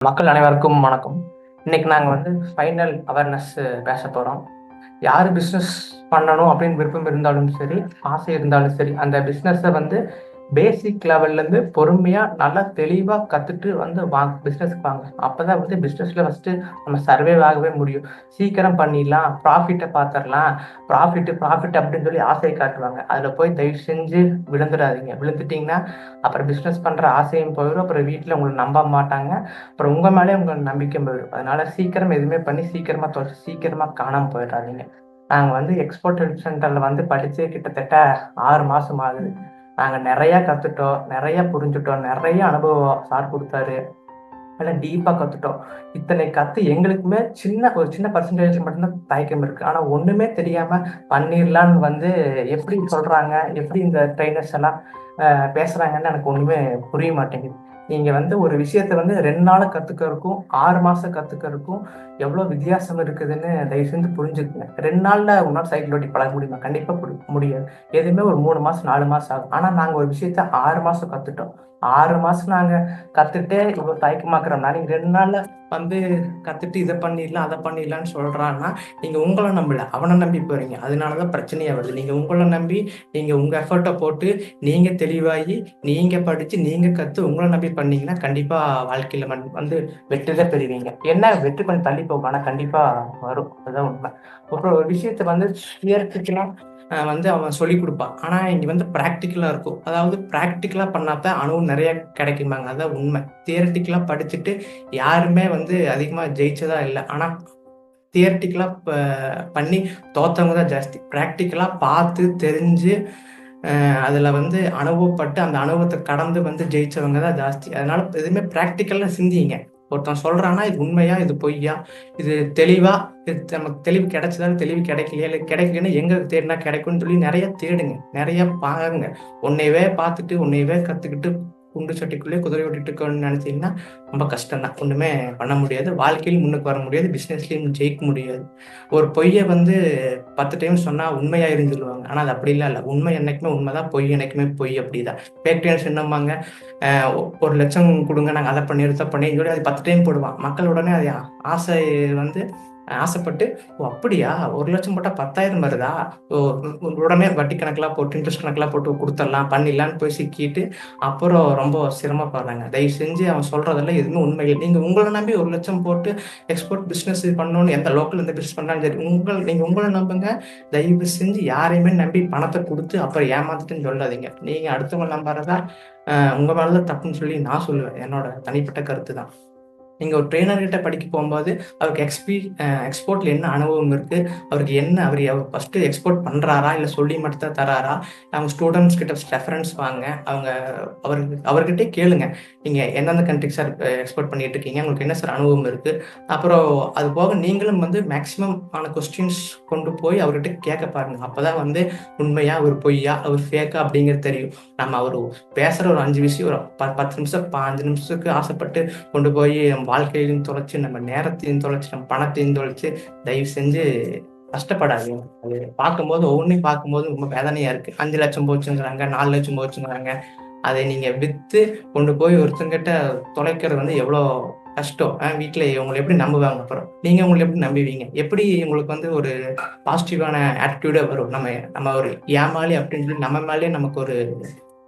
மக்கள் அனைவருக்கும் வணக்கம். இன்னைக்கு நாங்கள் வந்து ஃபைனல் அவேர்னஸ் பேச போகிறோம் யார் பிஸ்னஸ் பண்ணணும் அப்படின்னு விருப்பம் இருந்தாலும் சரி ஆசை இருந்தாலும் சரி அந்த பிஸ்னஸை வந்து பேசிக் லெவல்லேருந்து பொறுமையாக நல்லா தெளிவாக கற்றுட்டு வந்து வாங்க பிஸ்னஸ்க்கு வாங்க. அப்போ தான் வந்து பிஸ்னஸில் ஃபஸ்ட்டு நம்ம சர்வே ஆகவே முடியும். சீக்கிரம் பண்ணிடலாம் ப்ராஃபிட்டை பார்த்துடலாம் ப்ராஃபிட்டு ப்ராஃபிட் அப்படின்னு சொல்லி ஆசையை காட்டுவாங்க. அதில் போய் தயவு செஞ்சு விழுந்துடாதீங்க. விழுந்துட்டிங்கன்னா அப்புறம் பிஸ்னஸ் பண்ணுற ஆசையும் போயிடும். அப்புறம் வீட்டில் உங்களை நம்ப மாட்டாங்க. அப்புறம் உங்கள் மேலே உங்களுக்கு நம்பிக்கை போயிடும். அதனால் சீக்கிரம் எதுவுமே பண்ணி சீக்கிரமாக தொலைச்சி சீக்கிரமாக காணாமல் போயிடாதீங்க. நாங்கள் வந்து எக்ஸ்போர்ட் ஹெல்ப் சென்டரில் வந்து படித்து கிட்டத்தட்ட ஆறு மாதம் ஆகுது. நாங்கள் நிறையா கற்றுட்டோம் நிறையா புரிஞ்சுட்டோம் நிறைய அனுபவம் சார் கொடுத்தாரு. எல்லாம் டீப்பாக கற்றுட்டோம் இத்தனை கற்று எங்களுக்குமே சின்ன ஒரு சின்ன பர்சன்டேஜ் மட்டும்தான் தயக்கம் இருக்குது ஆனால் ஒன்றுமே தெரியாமல் பண்ணிடலான்னு வந்து எப்படி சொல்கிறாங்க எப்படி இந்த ட்ரைனர்ஸ் எல்லாம் பேசுகிறாங்கன்னு எனக்கு ஒன்றுமே புரிய மாட்டேங்குது. நீங்கள் வந்து ஒரு விஷயத்தை வந்து ரெண்டு நாள் கற்றுக்கிறதுக்கும் ஆறு மாதம் கற்றுக்கிறதுக்கும் எவ்வளோ வித்தியாசம் இருக்குதுன்னு தயவு செஞ்சு புரிஞ்சுக்குங்க. ரெண்டு நாளில் உன்னால் சைக்கிள் ஓட்டி பழக முடியுமா? கண்டிப்பாக முடியாது. எதுவுமே ஒரு மூணு மாதம் நாலு மாதம் ஆகும். ஆனால் நாங்கள் ஒரு விஷயத்த ஆறு மாதம் கற்றுட்டோம் ஆறு மாதம் நாங்கள் கற்றுட்டு இவ்வளோ தயக்கமாக்குறோம்னா நீங்கள் ரெண்டு நாளில் வந்து கற்றுட்டு இதை பண்ணிடலாம் அதை பண்ணிடலாம்னு சொல்கிறான்னா நீங்கள் உங்களை நம்பல. அவனை நம்பி போகிறீங்க அதனால தான் பிரச்சனையே வருது. நீங்கள் உங்களை நம்பி நீங்கள் உங்கள் எஃபர்ட்டை போட்டு நீங்கள் தெளிவாகி நீங்கள் படித்து நீங்கள் கற்று உங்களை நம்பி பண்ணீங்கன்னா கண்டிப்பாக வாழ்க்கையில் வந்து வெற்றி தான் பெறுவீங்க. என்ன? வெற்றி கொஞ்சம் தள்ளி போகும் ஆனால் கண்டிப்பாக வரும். அதுதான் உண்மை. அப்புறம் ஒரு விஷயத்த வந்து தியரட்டிக்கலாக வந்து அவன் சொல்லி கொடுப்பான். ஆனால் இங்கே வந்து ப்ராக்டிக்கலாக இருக்கும். அதாவது ப்ராக்டிக்கலாக பண்ணாதான் அனுபவம் நிறைய கிடைக்குமாங்க அதான் உண்மை. தியரட்டிக்கலாக படிச்சுட்டு யாருமே வந்து அதிகமாக ஜெயிச்சதா இல்லை. ஆனால் தியரட்டிக்கலாக பண்ணி தோத்தவங்க தான் ஜாஸ்தி. ப்ராக்டிக்கலாக பார்த்து தெரிஞ்சு அதில் வந்து அனுபவப்பட்டு அந்த அனுபவத்தை கடந்து வந்து ஜெயிச்சவங்க தான் ஜாஸ்தி. அதனால எதுவுமே ப்ராக்டிக்கலாக சிந்திங்க. ஒருத்தன் சொல்கிறான்னா இது உண்மையா இது பொய்யா? இது தெளிவா? இது நமக்கு தெளிவு கிடைச்சதா தெளிவு கிடைக்கலையா? இல்லை கிடைக்கலன்னா எங்கே தேடினா கிடைக்கும்னு சொல்லி நிறைய தேடுங்க. நிறைய பாருங்க. உன்னையவே பார்த்துட்டு உன்னையவே கற்றுக்கிட்டு குண்டு சட்டிக்குள்ளே குதிரை ஓட்டிட்டு இருக்கணும்னு நினைச்சீங்கன்னா ரொம்ப கஷ்டம் தான் ஒண்ணுமே பண்ண முடியாது. வாழ்க்கையில் முன்னுக்கு வர முடியாது. பிசினஸ்லயும் ஜெயிக்க முடியாது. ஒரு பொய்யை வந்து பத்து டைம் சொன்னா உண்மையா இருந்துருவாங்க ஆனா அது அப்படி இல்லை. உண்மை என்னைக்குமே உண்மைதான். பொய் என்னைக்குமே பொய் அப்படிதான். தான் சொன்னோம்பாங்க அஹ் ஒரு லட்சம் கொடுங்க. நாங்கள் அதை பண்ணி இருத்த பண்ணி சொல்லி அது பத்து டைம் போடுவான். மக்கள் உடனே அது ஆசை வந்து ஆசைப்பட்டு ஓ அப்படியா? ஒரு லட்சம் போட்டால் பத்தாயிரம் வருதா? ஓ உடனே வட்டி கணக்கெல்லாம் போட்டு இன்ட்ரெஸ்ட் கணக்கெல்லாம் போட்டு கொடுத்துடலாம் பண்ணிடலான்னு போய் சிக்கிட்டு அப்புறம் ரொம்ப சிரமப்படுறாங்க. தயவு செஞ்சு அவன் சொல்கிறதெல்லாம் எதுவுமே உண்மை இல்லை நீங்கள் உங்களை நம்பி ஒரு லட்சம் போட்டு எக்ஸ்போர்ட் பிஸ்னஸ் பண்ணணும்னு எந்த லோக்கல் எந்த பிஸ்னஸ் பண்ணாலும் சரி உங்கள் நீங்கள் உங்களை நம்புங்க. தயவு செஞ்சு யாரையுமே நம்பி பணத்தை கொடுத்து அப்புறம் ஏமாத்துட்டுன்னு சொல்லாதீங்க. நீங்கள் அடுத்தவங்க நம்புறதா உங்கள் மேலே தான் தப்புன்னு சொல்லி நான் சொல்லுவேன். என்னோட தனிப்பட்ட கருத்து தான் நீங்கள் ஒரு ட்ரெயினர்கிட்ட படிக்க போகும்போது அவருக்கு எக்ஸ்பீ எக்ஸ்போர்ட்ல என்ன அனுபவம் இருக்கு? அவருக்கு என்ன அவர் ஃபர்ஸ்ட் எக்ஸ்போர்ட் பண்றாரா? இல்லை சொல்லி மட்டும் தான் தராரா? அவங்க ஸ்டூடெண்ட்ஸ் கிட்ட ரெஃபரன்ஸ் வாங்க. அவங்க அவருக்கு அவர்கிட்டே கேளுங்க. நீங்கள் எந்தெந்த கண்ட்ரிக்கு சார் எக்ஸ்போர்ட் பண்ணிட்டு இருக்கீங்க? உங்களுக்கு என்ன சார் அனுபவம் இருக்கு? அப்புறம் அது போக நீங்களும் வந்து மேக்சிமம் ஆன கொஸ்டின்ஸ் கொண்டு போய் அவர்கிட்ட கேட்க பாருங்க. அப்பதான் வந்து உண்மையா ஒரு பொய்யா அவர் ஃபேக்கா அப்படிங்கிறது தெரியும். நம்ம அவர் பேசுற ஒரு அஞ்சு விஷயம் ஒரு ப- பத்து நிமிஷம் பாஞ்சு நிமிஷத்துக்கு ஆசைப்பட்டு கொண்டு போய் நம்ம வாழ்க்கையிலையும் தொலைச்சு நம்ம நேரத்தையும் தொலைச்சு நம்ம பணத்தையும் தொலைச்சு தயவு செஞ்சு கஷ்டப்படாதீங்க. அது பார்க்கும்போது ஒவ்வொன்றையும் பார்க்கும்போது ரொம்ப வேதனையா இருக்கு. அஞ்சு லட்சம் போச்சுங்கிறாங்க நாலு லட்சம் போச்சுங்கிறாங்க. அதை நீங்க வித்து கொண்டு போய் ஒருத்தங்கிட்ட தொலைக்கிறது வந்து எவ்வளோ கஷ்டம். வீட்டில் இவங்களை உங்களை எப்படி நம்புவாங்க அப்புறம்? நீங்க உங்களை எப்படி நம்புவீங்க? எப்படி உங்களுக்கு வந்து ஒரு பாசிட்டிவான ஆட்டிடியூடே வரும்? நம்ம நம்ம ஒரு ஏமாளி அப்படின்னு சொல்லி நம்ம மேலேயே நமக்கு ஒரு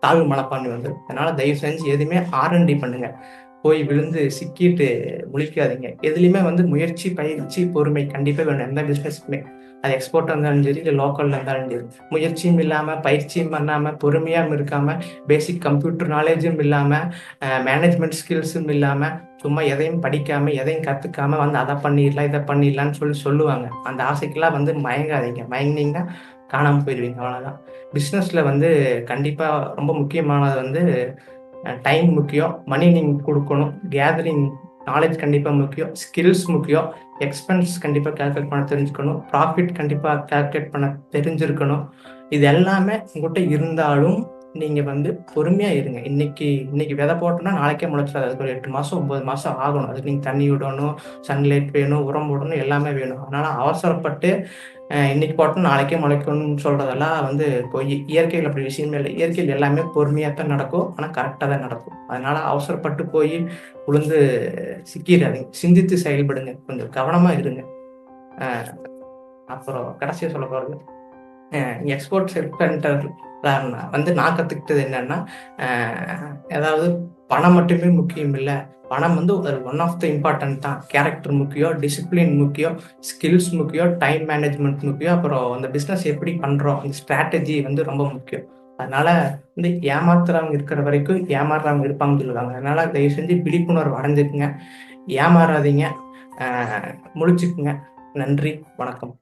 தாழ்வு மனப்பான்மை வந்துடும் அதனால தயவு செஞ்சு எதுவுமே ஆர்என்டி பண்ணுங்க. போய் விழுந்து சிக்கிட்டு முழிக்காதீங்க. எதுலையுமே வந்து முயற்சி பயிற்சி பொறுமை கண்டிப்பாக வேணும். எந்த பிஸ்னஸ்க்குமே அது எக்ஸ்போர்ட்டாக இருந்தாலும் சரி இல்லை லோக்கலில் இருந்தாலும் சரி. முயற்சியும் இல்லாமல் பயிற்சியும் பண்ணாமல் பொறுமையாகவும் இருக்காமல் பேசிக் கம்ப்யூட்டர் நாலேஜும் இல்லாமல் மேனேஜ்மெண்ட் ஸ்கில்ஸும் இல்லாமல் சும்மா எதையும் படிக்காமல் எதையும் கற்றுக்காமல் வந்து அதை பண்ணிடலாம் இதை பண்ணிடலான்னு சொல்லி சொல்லுவாங்க. அந்த ஆசைக்கெல்லாம் வந்து மயங்காதீங்க. மயங்கினீங்கன்னா காணாமல் போயிடுவீங்க. அவ்வளோதான் பிஸ்னஸில் வந்து கண்டிப்பாக ரொம்ப முக்கியமானது வந்து டைம் முக்கியம் மணி நீங்கள் கொடுக்கணும் கேதரிங் நாலேஜ் கண்டிப்பாக முக்கியம் ஸ்கில்ஸ் முக்கியம் எக்ஸ்பென்ஸ் கண்டிப்பாக கேல்குலேட் பண்ண தெரிஞ்சுக்கணும் ப்ராஃபிட் கண்டிப்பாக கேல்குலேட் பண்ண தெரிஞ்சிருக்கணும். இது எல்லாமே உங்கள்கிட்ட இருந்தாலும் நீங்கள் வந்து பொறுமையாக இருங்க. இன்னைக்கு இன்னைக்கு விதை போட்டோம்னா நாளைக்கே முளைச்சிடாது. அதுக்கு ஒரு எட்டு மாதம் ஒன்பது மாதம் ஆகணும். அதுக்கு நீங்கள் தண்ணி விடணும் சன்லைட் வேணும் உரம் விடணும் எல்லாமே வேணும். அதனால் அவசரப்பட்டு இன்னைக்கு போட்டோம் நாளைக்கே முளைக்கணும்னு சொல்கிறதெல்லாம் வந்து போய் இயற்கையில் அப்படி விஷயமே இல்லை. இயற்கையில் எல்லாமே பொறுமையாக தான் நடக்கும் ஆனால் கரெக்டாக தான் நடக்கும். அதனால் அவசரப்பட்டு போய் உளுந்து சிக்கிடாதீங்க சிந்தித்து செயல்படுங்க. கொஞ்சம் கவனமாக இருங்க. அப்புறம் கடைசியாக சொல்ல போறது எக்ஸ்போர்ட் சென்டர் வந்து நான் கற்றுக்கிட்டது என்னன்னா ஏதாவது பணம் மட்டுமே முக்கியம் இல்லை. பணம் வந்து ஒரு ஒன் ஆஃப் த இம்பார்ட்டன்ட் தான். கேரக்டர் முக்கியம் டிசிப்ளின் முக்கியம் ஸ்கில்ஸ் முக்கியம் டைம் மேனேஜ்மெண்ட் முக்கியம் அப்புறம் அந்த பிஸ்னஸ் எப்படி பண்ணுறோம் அந்த ஸ்ட்ராட்டஜி வந்து ரொம்ப முக்கியம். அதனால வந்து ஏமாத்துறவங்க இருக்கிற வரைக்கும் ஏமாறுறவங்க இருப்பாங்கன்னு சொல்லுவாங்க. அதனால தயவு செஞ்சு விழிப்புணர்வு அடைஞ்சுக்குங்க. ஏமாறாதீங்க. முழிச்சுக்குங்க. நன்றி. வணக்கம்.